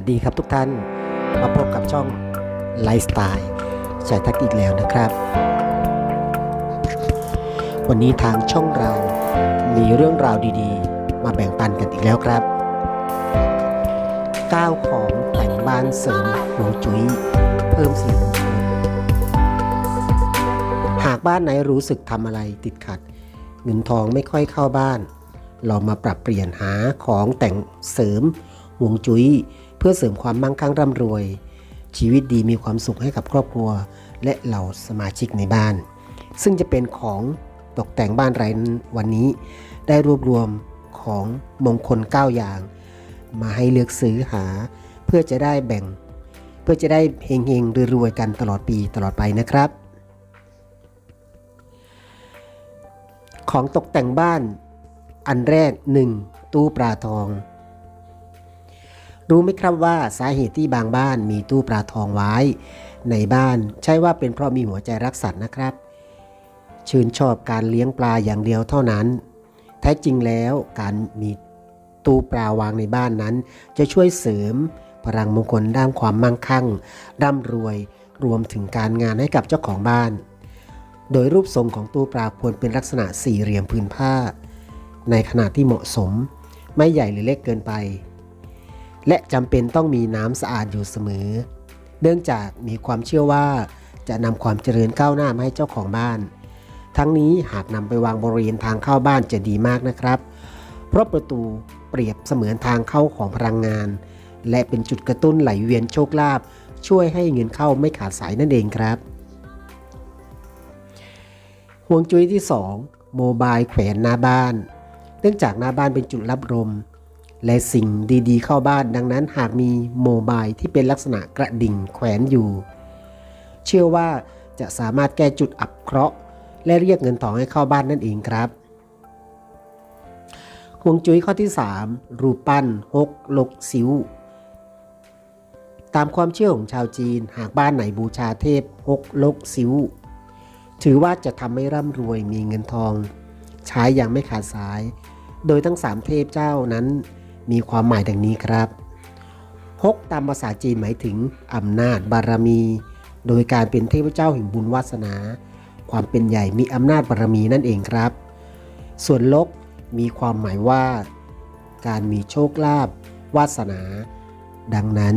วัสดีครับทุกท่าน มาพบกับช่องไลฟ์สไตล์ชายทักอีกแล้วนะครับ วันนี้ทางช่องเรามีเรื่องราวดีๆ มาแบ่งปันกันอีกแล้วครับก้าวของแต่งบ้านเสริมหวงจุ้ยเพิ่มสีมงคลหากบ้านไหนรู้สึกทำอะไรติดขัด เงินทองไม่ค่อยเข้าบ้านลองมาปรับเปลี่ยนหาของแต่งเสริมห่วงจุ้ย เพื่อเสริมความมั่งคั่งร่ำรวย ชีวิตดีมีความสุขให้กับครอบครัว และเหล่าสมาชิกในบ้าน ซึ่งจะเป็นของตกแต่งบ้านไรนวันนี้ ได้รวบรวมของมงคล 9 อย่าง มาให้เลือกซื้อหา เพื่อจะได้แบ่ง เพื่อจะได้เฮงๆรวยๆกันตลอดปีตลอดไปนะครับ ของตกแต่งบ้านอันแรก 1. ตู้ปลาทอง รู้ไหมครับว่าสาเหตุที่บางบ้านมีตู้ปลาทองไว้ ในบ้านใช่ว่าเป็นเพราะมีหัวใจรักสัตว์นะครับ ชื่นชอบการเลี้ยงปลาอย่างเดียวเท่านั้น แท้จริงแล้วการมีตู้ปลาวางในบ้านนั้น จะช่วยเสริมพลังมงคลด้านความมั่งคั่ง ร่ำรวยรวมถึงการงานให้กับเจ้าของบ้าน โดยรูปทรงของตู้ปลาควรเป็นลักษณะสี่เหลี่ยมพื้นผ้า ในขนาดที่เหมาะสม ไม่ใหญ่หรือเล็กเกินไป และจำเป็นต้องมีน้ำสะอาดอยู่เสมอ เนื่องจากมีความเชื่อว่า จะนำความเจริญก้าวหน้ามาให้เจ้าของบ้าน ทั้งนี้หากนำไปวางบริเวณทางเข้าบ้านจะดีมากนะครับ เพราะประตูเปรียบเสมือนทางเข้าของพลังงาน และเป็นจุดกระตุ้นไหลเวียนโชคลาภช่วยให้เงินเข้าไม่ขาดสายนั่นเองครับห่วงจุ้ยที่ 2 โมบายแขวนหน้าบ้าน เนื่องจากหน้าบ้านเป็นจุดรับลม และสิ่งดีๆ เข้าบ้านดังนั้นหากมีโมบายที่เป็นลักษณะกระดิ่งแขวนอยู่ เชื่อว่าจะสามารถแก้จุดอับเคราะห์ และเรียกเงินทองให้เข้าบ้านนั่นเองครับห่วงจุ้ยข้อที่ 3 รูปปั้นฮกลกซิวตามความเชื่อของชาวจีน หากบ้านไหนบูชาเทพฮกลกซิวถือว่าจะทำให้ร่ำรวยมีเงินทอง ใช้อย่างไม่ขาดสาย โดยทั้งสามเทพเจ้านั้น มีความหมายดังนี้ครับฮกตามภาษาจีนหมายถึงอำนาจบารมี โดยการเป็นเทพเจ้าแห่งบุญวาสนา ความเป็นใหญ่มีอำนาจบารมีนั่นเองครับ ส่วนลกมีความหมายว่า การมีโชคลาภวาสนา ดังนั้น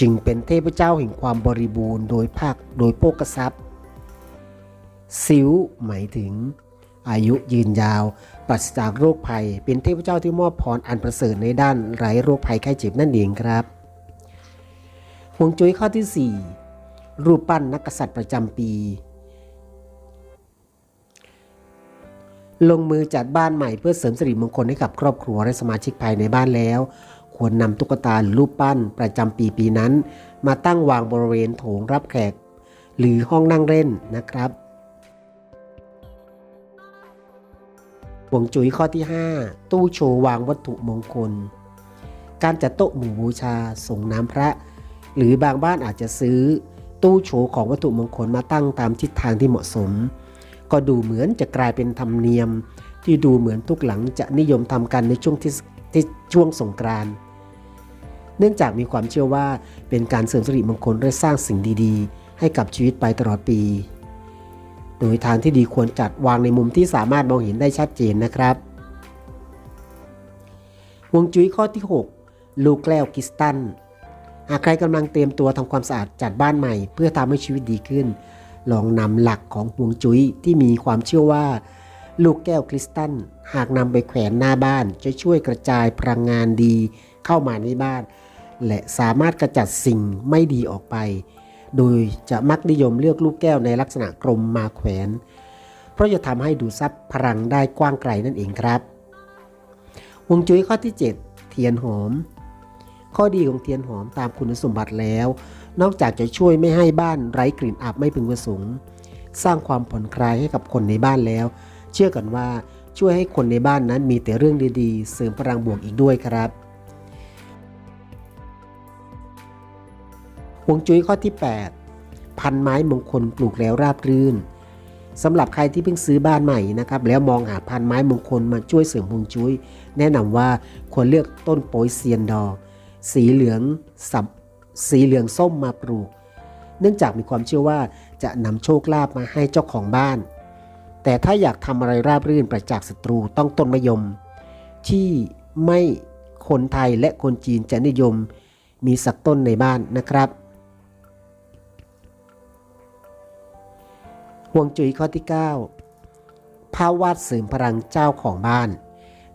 จึงเป็นเทพเจ้าแห่งความบริบูรณ์โดยภาคโดยโภกทรัพย์ซิวหมายถึง อายุยืนยาวปราศจากโรคภัย เป็นเทพเจ้าที่มอบพรอันประเสริฐในด้านไร้โรคภัยไข้เจ็บนั่นเองครับห่วงจุ้ยข้อที่ 4 รูปปั้นนักกษัตริย์ประจำปี ลงมือจัดบ้านใหม่เพื่อเสริมสิริมงคลให้กับครอบครัวและสมาชิกภายในบ้านแล้ว ควรนำตุ๊กตาหรือรูปปั้นประจำปีปีนั้น มาตั้งวางบริเวณโถงรับแขก หรือห้องนั่งเล่นนะครับ ห่วงจุ้ยข้อที่ 5 ตู้โชว์วางวัตถุมงคล การจัดโต๊ะหมู่บูชาส่งน้ำพระ หรือบางบ้านอาจจะซื้อ ตู้โชว์ของวัตถุมงคลมาตั้งตามทิศทางที่เหมาะสม ก็ดูเหมือนจะกลายเป็นธรรมเนียม ที่ดูเหมือนทุกหลังจะนิยมทำกันในช่วงที่ช่วงสงกรานต์เนื่องจากมีความเชื่อว่าเป็นการเสริมสิริมงคลและสร้างสิ่งดี ๆ ให้กับชีวิตไปตลอดปี โดยทางที่ดีควรจัดวางในมุมที่สามารถมองเห็นได้ชัดเจนนะครับวงจุ้ยข้อที่ 6 ลูกแก้วคริสตัลหากใครกำลังเตรียมตัวทำความสะอาดจัดบ้านใหม่ เพื่อทำให้ชีวิตดีขึ้น ลองนำหลักของฮวงจุ้ยที่มีความเชื่อว่า ลูกแก้วคริสตัลหากนำไปแขวนหน้าบ้าน จะช่วยกระจายพลังงานดีเข้ามาในบ้าน และสามารถกระจัดสิ่งไม่ดีออกไป โดยจะมักนิยมเลือกลูกแก้วในลักษณะกลมมาแขวน เพราะจะทำให้ดูดซับพลังได้กว้างไกลนั่นเองครับวงจุ้ยข้อที่ 7 เทียนหอม ข้อดีของเทียนหอมตามคุณสมบัติแล้ว นอกจากจะช่วยไม่ให้บ้านไร้กลิ่นอับไม่พึงประสงค์ สร้างความผ่อนคลายให้กับคนในบ้านแล้ว เชื่อกันว่าช่วยให้คนในบ้านนั้นมีแต่เรื่องดีๆ เสริมพลังบวกอีกด้วยครับ วงจุ้ยข้อที่ 8 พันไม้มงคลปลูกแล้วราบรื่นสำหรับใครที่เพิ่งซื้อบ้านใหม่นะครับแล้วมองหาพันไม้มงคลมาช่วยเสริมฮวงจุ้ย แนะนำว่าควรเลือกต้นโปยเซียนดอ สีเหลืองสับสีเหลืองส้มมาปลูก เนื่องจากมีความเชื่อว่าจะนำโชคลาภมาให้เจ้าของบ้าน แต่ถ้าอยากทำอะไรราบรื่นประจากศัตรูต้องต้นมะยม ที่ไม่คนไทยและคนจีนจะนิยมมีสักต้นในบ้านนะครับ วงจุ้ยข้อที่ 9 ภาพวาดเสริมพลังเจ้าของบ้าน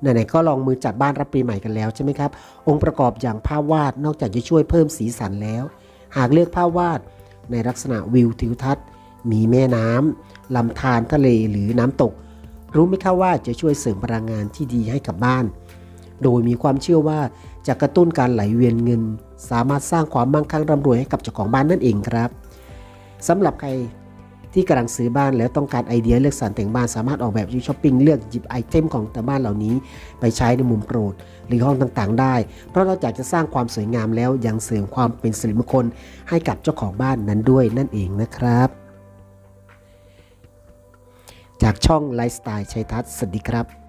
ไหนๆก็ลองมือจัดบ้านรับปีใหม่กันแล้วใช่ไหมครับ องค์ประกอบอย่างภาพวาดนอกจากจะช่วยเพิ่มสีสันแล้ว หากเลือกภาพวาดในลักษณะวิวทิวทัศน์ มีแม่น้ำลำธารทะเลหรือน้ำตก รู้ไหมครับว่าจะช่วยเสริมพลังงานที่ดีให้กับบ้าน โดยมีความเชื่อว่าจะกระตุ้นการไหลเวียนเงิน สามารถสร้างความมั่งคั่งร่ำรวยให้กับเจ้าของบ้านนั่นเองครับสำหรับใคร ที่กำลังซื้อบ้านแล้วต้องการไอเดียเลือกสรรแต่งบ้านสามารถออกแบบยูช้อปปิ้งเลือกหยิบไอเทมของแต่บ้านเหล่านี้ ไปใช้ในมุมโปรด หรือห้องต่างๆ ได้ เพราะเราอยากจะสร้างความสวยงามแล้วยังเสริมความเป็นสิริมงคลให้กับเจ้าของบ้านนั้นด้วยนั่นเองนะครับ จากช่องไลฟ์สไตล์ชัยทัศน์สวัสดีครับ